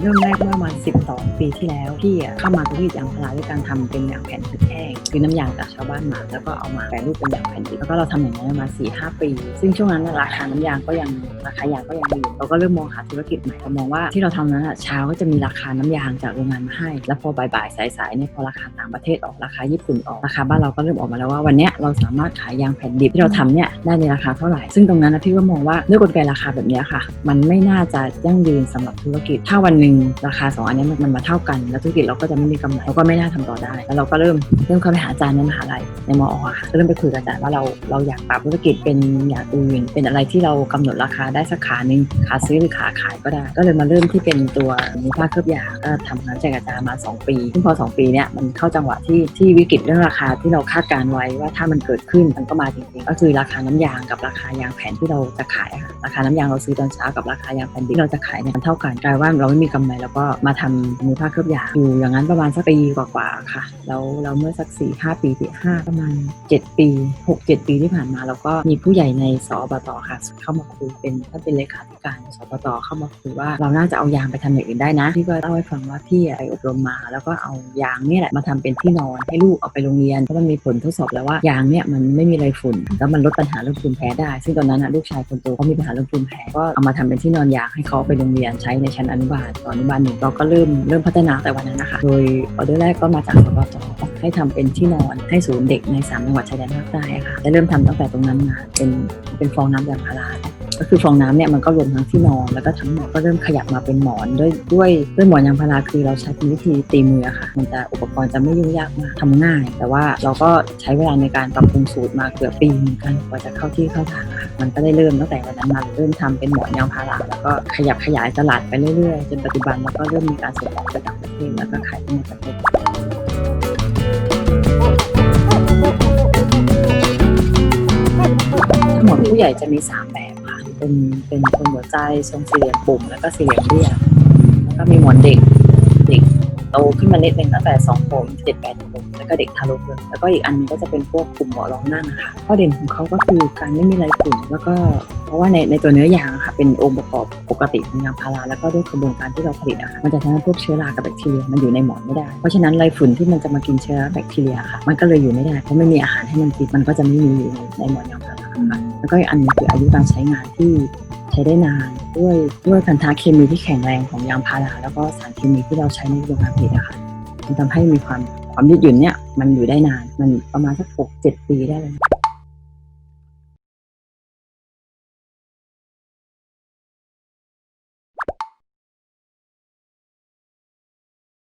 เริ่มแรกเมื่อประมาณ12 ปีที่แล้วพี่อะเข้ามาธุรกิจยางพาราด้วยการทำเป็นยางแผ่นถึกแห้งคือน้ำยางจากชาวบ้านมา แล้วก็เอามาแปรรูปเป็นยางแผ่นดิบแล้วก็เราทำอย่างนั้นมา4 5 ปี ซึ่งช่วงนั้นราคาน้ำยางก็ยังราคายางก็ยังดีอยู่เราก็เริ่มมองหาธุรกิจใหม่เรามองว่าที่เราทำนั้นอะเช้าก็จะมีราคาน้ำยางจากโรงงานมาให้ แล้วพอบ่ายๆสายๆเนี่ยพอราคาต่างประเทศออกราคาญี่ปุ่นออกราคาบ้านเราก็เริ่มออกมาแล้วว่าวันเนี้ยเราสามารถขายยางแผ่นดิบที่เราทำเนี่ยได้ในราคาเท่าไหร่ ซึ่งตรงนั้นนะพี่ก็มองว่าด้วยกลไกราคาแบบนี้ค่ะ มันไม่น่าจะยั่งยืนสำหรับธุรกิจถ้าวันหนึ่งราคาสองอันเนี้ยมันมันมาเท่ากัน แล้วธุรกิจเราก็จะไม่มีกำไรเราก็ไม่น่าทำต่อได้ แล้วเราก็เริ่มเริ่มเข้าไปหาอาจารย์ในมหาลัยในมออค่ะเริ่มไปคุยกับอาจารย์ว่าเราเราอยากปรับธุรกิจเป็นอย่างอื่น เป็นอะไรที่เรากำหนดราคาได้สักขาหนึ่งขาซื้อหรือขาขายก็ได้ ก็เลยมาเริ่มที่เป็นตัวมีผ้าเคลือบยาก็ทำงานแจกอาจารย์มา 2 ปีซึ่งพอ 2 ปีเนี้ยมันเข้าจังหวะที่ที่วิกฤตเรื่องราคาที่เราคาดการไว้ว่าถ้ามันเกิดขึ้นมันก็มาจริงๆก็คือราคาน้ำยางกับราคายางแผ่นที่เราจะขายค่ะราคาน้ำยางเราซื้อตอนเช้ากับราคายางแผ่นที่เราจะขายเนี่ยมันเท่ากันกลายว่าเราไม่มีกำไรแล้วก็มาทำมือผ้าเคลือบยาอยู่อย่างนั้นประมาณสักปีกว่าๆค่ะ แล้วเราเมื่อสัก4ี่ห้าปีที่ห้าประมาณ 7 ปี 6 7 ปีที่ผ่านมาเราก็มีผู้ใหญ่ในสอบตค่ะ เข้ามาคุยเป็นท่านเป็นเลขาธิการสอบตเข้ามาคุยว่าเราน่าจะเอายางไปทำอย่างอื่นได้นะพี่ก็เล่าให้ฟังว่าพี่ไปอบรมมา แล้วก็เอายางเนี่ยแหละมาทำเป็นที่นอนให้ลูกเอาไปโรงเรียนเพราะมันมีผลทดสอบแล้วว่ายางเนี่ยมันไม่มีไรฝุ่นแล้วมันลดปัญหาเรื่องภูมิแพ้ได้ ซึ่งตอนนั้นนะลูกชายคนโตเขามีปัญหาเรื่องภูมิแพ้ก็เอามาทำเป็นที่นอนยางให้เขาไปโรงเรียนใช้ในชั้นอนุบาลอนอนุบาลหนึ่งเราก็เริ่มเริ่มพัฒนาแต่วันนั้นนะคะ โดยออเดอร์แรกก็มาจากสปตให้ทำเป็นที่นอนให้ศูนย์เด็กในสามจังหวัดชายแดนภาคใต้ค่ะและเริ่มทำตั้งแต่ตรงนั้นมาเป็นเป็นฟองน้ำยางพารา ก็คือฟองน้ำเนี่ยมันก็รวมทั้งที่นอนแล้วก็ทั้งหมอนก็เริ่มขยับมาเป็นหมอนด้วยด้วยด้วยหมอนยางพาราคือเราใช้เป็นวิธีตีมือค่ะมันจะอุปกรณ์จะไม่ยุ่งยากมากทำง่าย แต่ว่าเราก็ใช้เวลาในการปรับปรุงสูตรมาเกือบปีเหมือนกันกว่าจะเข้าที่เข้าทางอะค่ะมันก็ได้เริ่มตั้งแต่วันนั้นมาเริ่มทำเป็นหมอนยางพาราแล้วก็ขยับขยายตลาดไปเรื่อยๆจนปัจจุบันเราก็เริ่มมีการส่งออกไปต่างประเทศแล้วก็ขายในประเทศทั้งหมดผู้ใหญ่จะมี 3 แบบ เป็นเป็นคนหัวใจทรงสี่เหลี่ยมปุ่มแล้วก็สี่เหลี่ยมเรียบแล้วก็มีหมอนเด็กเด็กโตขึ้นมานิดนึงตั้งแต่สองขวบเจ็ดแปดขวบแล้วก็เด็กทารกเลยแล้วก็อีกอันนึงก็จะเป็นพวกกลุ่มเบาะรองนั่งอะค่ะข้อเด่นของเขาก็คือการไม่มีไรฝุ่นแล้วก็เพราะว่าในในตัวเนื้อยางค่ะเป็นองค์ประกอบปกติของยางพาราแล้วก็ด้วยกระบวนการที่เราผลิตอะค่ะมันจะทำให้พวกเชื้อรากับแบคทีเรียมันอยู่ในหมอนไม่ได้ เพราะฉะนั้นไรฝุ่นที่มันจะมากินเชื้อแบคทีเรียค่ะ มันก็เลยอยู่ไม่ได้เพราะไม่มีอาหารให้มันกินมันก็จะไม่มีอยู่ในในหมอนยางพารา ค่ะแล้วก็อีกอันนึงคืออายุการใช้งานที่ใช้ได้นานด้วยด้วยพันธะเคมีที่แข็งแรงของยางพาราแล้วก็สารเคมีที่เราใช้ในโรงงานผลิตอะค่ะมันทำให้มีความความยืดหยุ่นเนี่ยมันอยู่ได้นานมันประมาณสักหกเจ็ดปีได้เลย